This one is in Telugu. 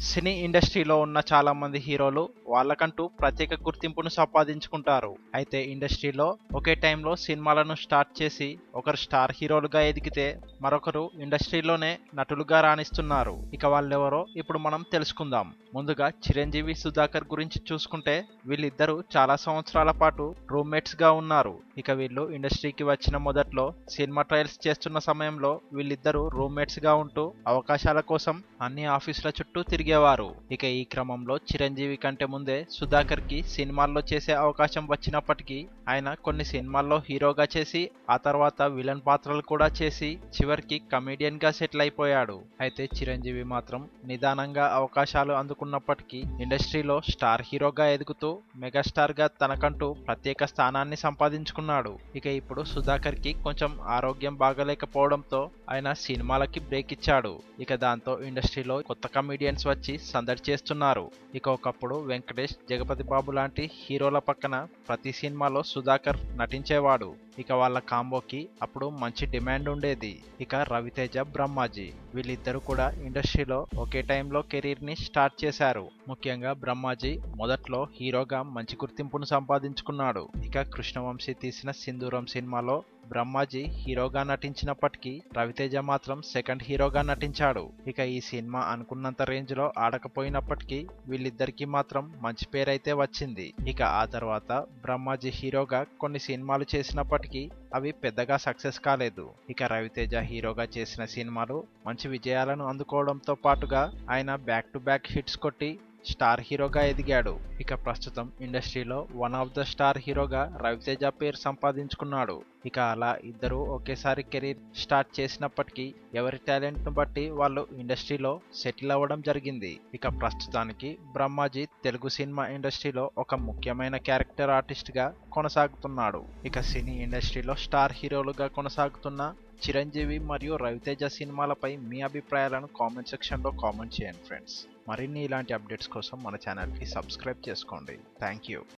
సినీ ఇండస్ట్రీలో ఉన్న చాలా మంది హీరోలు వాళ్ళకంటూ ప్రత్యేక గుర్తింపును సంపాదించుకుంటారు. అయితే ఇండస్ట్రీలో ఒకే టైంలో సినిమాలను స్టార్ట్ చేసి ఒకరు స్టార్ హీరోలుగా ఎదిగితే మరొకరు ఇండస్ట్రీలోనే నటులుగా రాణిస్తున్నారు. ఇక వాళ్ళెవరో ఇప్పుడు మనం తెలుసుకుందాం. ముందుగా చిరంజీవి సుధాకర్ గురించి చూసుకుంటే వీళ్ళిద్దరూ చాలా సంవత్సరాల పాటు రూమ్మేట్స్గా ఉన్నారు. ఇక వీళ్ళు ఇండస్ట్రీకి వచ్చిన మొదట్లో సినిమా ట్రయల్స్ చేస్తున్న సమయంలో వీళ్ళిద్దరూ రూమ్మేట్స్గా ఉంటూ అవకాశాల కోసం అన్ని ఆఫీసుల చుట్టూ తిరిగి తిరిగేవారు ఇక ఈ క్రమంలో చిరంజీవి కంటే ముందే సుధాకర్కి సినిమాల్లో చేసే అవకాశం వచ్చినప్పటికీ ఆయన కొన్ని సినిమాల్లో హీరోగా చేసి ఆ తర్వాత విలన్ పాత్రలు కూడా చేసి చివరికి కమెడియన్గా సెటిల్ అయిపోయాడు. అయితే చిరంజీవి మాత్రం నిదానంగా అవకాశాలు అందుకున్నప్పటికీ ఇండస్ట్రీలో స్టార్ హీరోగా ఎదుగుతూ మెగాస్టార్గా తనకంటూ ప్రత్యేక స్థానాన్ని సంపాదించుకున్నాడు. ఇక ఇప్పుడు సుధాకర్కి కొంచెం ఆరోగ్యం బాగలేకపోవడంతో ఆయన సినిమాలకి బ్రేక్ ఇచ్చాడు. ఇక దాంతో ఇండస్ట్రీలో కొత్త కమీడియన్స్ వచ్చి సందడి చేస్తున్నారు. ఇక ఒకప్పుడు వెంకటేష్ జగపతి బాబు లాంటి హీరోల పక్కన ప్రతి సినిమాలో సుధాకర్ నటించేవాడు. ఇక వాళ్ళ కాంబోకి అప్పుడు మంచి డిమాండ్ ఉండేది. ఇక రవితేజ బ్రహ్మాజీ వీళ్ళిద్దరూ కూడా ఇండస్ట్రీలో ఒకే టైంలో కెరీర్ని స్టార్ట్ చేశారు. ముఖ్యంగా బ్రహ్మాజీ మొదట్లో హీరోగా మంచి గుర్తింపును సంపాదించుకున్నాడు. ఇక కృష్ణవంశీ తీసిన సింధూరం సినిమాలో బ్రహ్మాజీ హీరోగా నటించినప్పటికీ రవితేజ మాత్రం సెకండ్ హీరోగా నటించాడు. ఇక ఈ సినిమా అనుకున్నంత రేంజ్లో ఆడకపోయినప్పటికీ వీళ్ళిద్దరికీ మాత్రం మంచి పేరైతే వచ్చింది. ఇక ఆ తర్వాత బ్రహ్మాజీ హీరోగా కొన్ని సినిమాలు చేసినప్పటికీ అవి పెద్దగా సక్సెస్ కాలేదు. ఇక రవితేజ హీరోగా చేసిన సినిమాలు మంచి విజయాలను అందుకోవడంతో పాటుగా ఆయన బ్యాక్ టు బ్యాక్ హిట్స్ కొట్టి స్టార్ హీరోగా ఎదిగాడు. ఇక ప్రస్తుతం ఇండస్ట్రీలో వన్ ఆఫ్ ద స్టార్ హీరోగా రవితేజ పేరు సంపాదించుకున్నాడు. ఇక అలా ఇద్దరు ఒకేసారి కెరీర్ స్టార్ట్ చేసినప్పటికీ ఎవరి టాలెంట్ను బట్టి వాళ్ళు ఇండస్ట్రీలో సెటిల్ అవ్వడం జరిగింది. ఇక ప్రస్తుతానికి బ్రహ్మాజీ తెలుగు సినిమా ఇండస్ట్రీలో ఒక ముఖ్యమైన క్యారెక్టర్ ఆర్టిస్ట్గా కొనసాగుతున్నాడు. ఇక సినీ ఇండస్ట్రీలో స్టార్ హీరోలుగా కొనసాగుతున్న చిరంజీవి మరియు రవితేజ సినిమాలపై మీ అభిప్రాయాలను కామెంట్ సెక్షన్లో కామెంట్ చేయండి ఫ్రెండ్స్. మరిన్ని ఇలాంటి అప్డేట్స్ కోసం మన ఛానల్కి సబ్స్క్రైబ్ చేసుకోండి. Thank you.